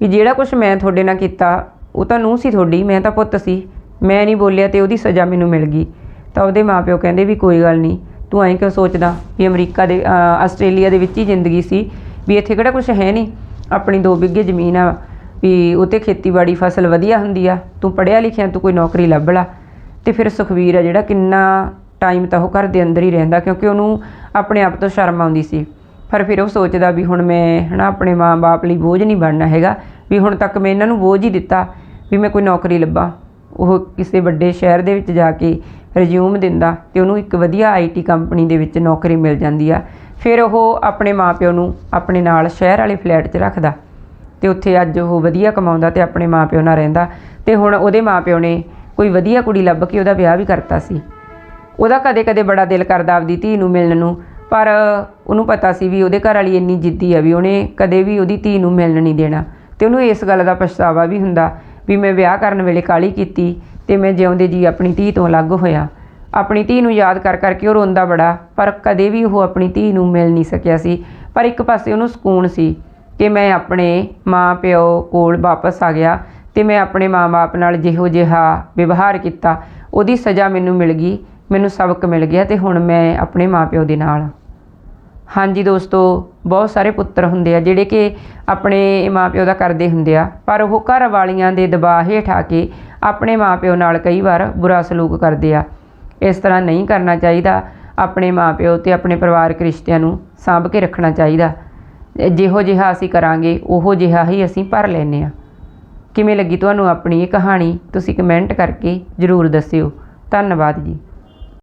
ਵੀ ਜਿਹੜਾ ਕੁਝ ਮੈਂ ਤੁਹਾਡੇ ਨਾਲ ਕੀਤਾ, ਉਹ ਤਾਂ ਨੂੰਹ ਸੀ ਤੁਹਾਡੀ, ਮੈਂ ਤਾਂ ਪੁੱਤ ਸੀ। ਮੈਂ ਨਹੀਂ ਬੋਲਿਆ ਤੇ ਉਹਦੀ ਸਜ਼ਾ ਮੈਨੂੰ ਮਿਲ ਗਈ। ਤਾਂ ਉਹਦੇ ਮਾਪਿਓ ਕਹਿੰਦੇ ਵੀ ਕੋਈ ਗੱਲ ਨਹੀਂ, ਤੂੰ ਐਂ ਕਿਉਂ ਸੋਚਦਾ ਵੀ ਅਮਰੀਕਾ ਦੇ ਆਸਟ੍ਰੇਲੀਆ ਦੇ ਵਿੱਚ ਹੀ ਜ਼ਿੰਦਗੀ ਸੀ, ਵੀ ਇੱਥੇ ਕਿਹੜਾ ਕੁਝ ਹੈ ਨਹੀਂ? ਆਪਣੀ ਦੋ ਬਿੱਗੇ ਜ਼ਮੀਨ ਆ, ਵੀ ਉੱਤੇ ਖੇਤੀਬਾੜੀ ਫਸਲ ਵਧੀਆ ਹੁੰਦੀ ਆ, ਤੂੰ ਪੜ੍ਹਿਆ ਲਿਖਿਆ, ਤੂੰ ਕੋਈ ਨੌਕਰੀ ਲੱਭ ਲਾ। ਤੇ ਫਿਰ ਸੁਖਵੀਰ ਆ ਜਿਹੜਾ ਕਿੰਨਾ ਟਾਈਮ ਤਾਂ ਉਹ ਘਰ ਦੇ ਅੰਦਰ ਹੀ ਰਹਿੰਦਾ, ਕਿਉਂਕਿ ਉਹਨੂੰ ਆਪਣੇ ਆਪ ਤੋਂ ਸ਼ਰਮ ਆਉਂਦੀ ਸੀ। ਪਰ ਫਿਰ ਉਹ ਸੋਚਦਾ ਵੀ ਹੁਣ ਮੈਂ, ਹਨਾ, ਆਪਣੇ ਮਾਂ-ਬਾਪ ਲਈ ਬੋਝ ਨਹੀਂ ਬਣਨਾ ਹੈਗਾ, ਵੀ ਹੁਣ ਤੱਕ ਮੈਂ ਇਹਨਾਂ ਨੂੰ ਬੋਝ ਹੀ ਦਿੱਤਾ, ਵੀ ਮੈਂ ਕੋਈ ਨੌਕਰੀ ਲੱਭਾਂ। ਉਹ ਕਿਸੇ ਵੱਡੇ ਸ਼ਹਿਰ ਦੇ ਵਿੱਚ ਜਾ ਕੇ ਰਿਜ਼ਿਊਮ ਦਿੰਦਾ ਅਤੇ ਉਹਨੂੰ ਇੱਕ ਵਧੀਆ ਆਈ ਟੀ ਕੰਪਨੀ ਦੇ ਵਿੱਚ ਨੌਕਰੀ ਮਿਲ ਜਾਂਦੀ ਆ। ਫਿਰ ਉਹ ਆਪਣੇ ਮਾਂ ਪਿਓ ਨੂੰ ਆਪਣੇ ਨਾਲ ਸ਼ਹਿਰ ਵਾਲੇ ਫਲੈਟ 'ਚ ਰੱਖਦਾ ਅਤੇ ਉੱਥੇ ਅੱਜ ਉਹ ਵਧੀਆ ਕਮਾਉਂਦਾ ਅਤੇ ਆਪਣੇ ਮਾਂ ਪਿਓ ਨਾਲ ਰਹਿੰਦਾ ਅਤੇ ਹੁਣ ਉਹਦੇ ਮਾਂ ਪਿਓ ਨੇ ਕੋਈ ਵਧੀਆ ਕੁੜੀ ਲੱਭ ਕੇ ਉਹਦਾ ਵਿਆਹ ਵੀ ਕਰਤਾ ਸੀ। ਉਹਦਾ ਕਦੇ-ਕਦੇ ਬੜਾ ਦਿਲ ਕਰਦਾ ਆਪਦੀ ਧੀ ਨੂੰ ਮਿਲਣ ਨੂੰ, ਪਰ ਉਹਨੂੰ ਪਤਾ ਸੀ ਵੀ ਉਹਦੇ ਘਰ ਵਾਲੀ ਇੰਨੀ ਜਿੱਦੀ ਆ ਵੀ ਉਹਨੇ ਕਦੇ ਵੀ ਉਹਦੀ ਧੀ ਨੂੰ ਮਿਲਣ ਨਹੀਂ ਦੇਣਾ ਤੇ ਉਹਨੂੰ ਇਸ ਗੱਲ ਦਾ ਪਛਤਾਵਾ ਵੀ ਹੁੰਦਾ ਵੀ ਮੈਂ ਵਿਆਹ ਕਰਨ ਵੇਲੇ ਕਾਲੀ ਕੀਤੀ ਤੇ ਮੈਂ ਜਿਉਂਦੇ ਜੀ ਆਪਣੀ ਧੀ ਤੋਂ ਅਲੱਗ ਹੋਇਆ। ਆਪਣੀ ਧੀ ਨੂੰ ਯਾਦ ਕਰ ਕਰਕੇ ਉਹ ਰੋਂਦਾ ਬੜਾ, ਪਰ ਕਦੇ ਵੀ ਉਹ ਆਪਣੀ ਧੀ ਨੂੰ ਮਿਲ ਨਹੀਂ ਸਕਿਆ ਸੀ। ਪਰ ਇੱਕ ਪਾਸੇ ਉਹਨੂੰ ਸਕੂਨ ਸੀ ਕਿ ਮੈਂ ਆਪਣੇ ਮਾਂ, ਪਿਓ ਕੋਲ ਵਾਪਸ ਆ ਗਿਆ ਤੇ ਮੈਂ ਆਪਣੇ ਮਾਂ-ਬਾਪ ਨਾਲ ਜਿਹੋ ਜਿਹਾ ਵਿਵਹਾਰ ਕੀਤਾ, ਉਹਦੀ ਸਜ਼ਾ ਮੈਨੂੰ ਮਿਲ ਗਈ, ਮੈਨੂੰ ਸਬਕ ਮਿਲ ਗਿਆ ਤੇ ਹੁਣ ਮੈਂ ਆਪਣੇ ਮਾਂ-ਪਿਓ ਦੇ ਨਾਲ। ਹਾਂਜੀ ਦੋਸਤੋ, ਬਹੁਤ ਸਾਰੇ ਪੁੱਤਰ ਹੁੰਦੇ ਆ ਜਿਹੜੇ ਕਿ ਆਪਣੇ ਮਾਪਿਓ ਦਾ ਕਰਦੇ ਹੁੰਦੇ ਆ, ਪਰ ਉਹ ਘਰ ਵਾਲੀਆਂ ਦੇ ਦਬਾਅ ਹੇਠ ਆ ਕੇ ਆਪਣੇ ਮਾਪਿਓ ਨਾਲ ਕਈ ਵਾਰ ਬੁਰਾ ਸਲੂਕ ਕਰਦੇ ਆ। ਇਸ ਤਰ੍ਹਾਂ ਨਹੀਂ ਕਰਨਾ ਚਾਹੀਦਾ, ਆਪਣੇ ਮਾਪਿਓ ਤੇ ਆਪਣੇ ਪਰਿਵਾਰਕ ਰਿਸ਼ਤਿਆਂ ਨੂੰ ਸਾਂਭ ਕੇ ਰੱਖਣਾ ਚਾਹੀਦਾ। ਜਿਹੋ ਜਿਹਾ ਅਸੀਂ ਕਰਾਂਗੇ, ਉਹੋ ਜਿਹਾ ਹੀ ਅਸੀਂ ਭਰ ਲੈਨੇ ਆ। ਕਿਵੇਂ ਲੱਗੀ ਤੁਹਾਨੂੰ ਆਪਣੀ ਇਹ ਕਹਾਣੀ? ਤੁਸੀਂ ਕਮੈਂਟ ਕਰਕੇ ਜ਼ਰੂਰ ਦੱਸਿਓ। ਧੰਨਵਾਦ ਜੀ।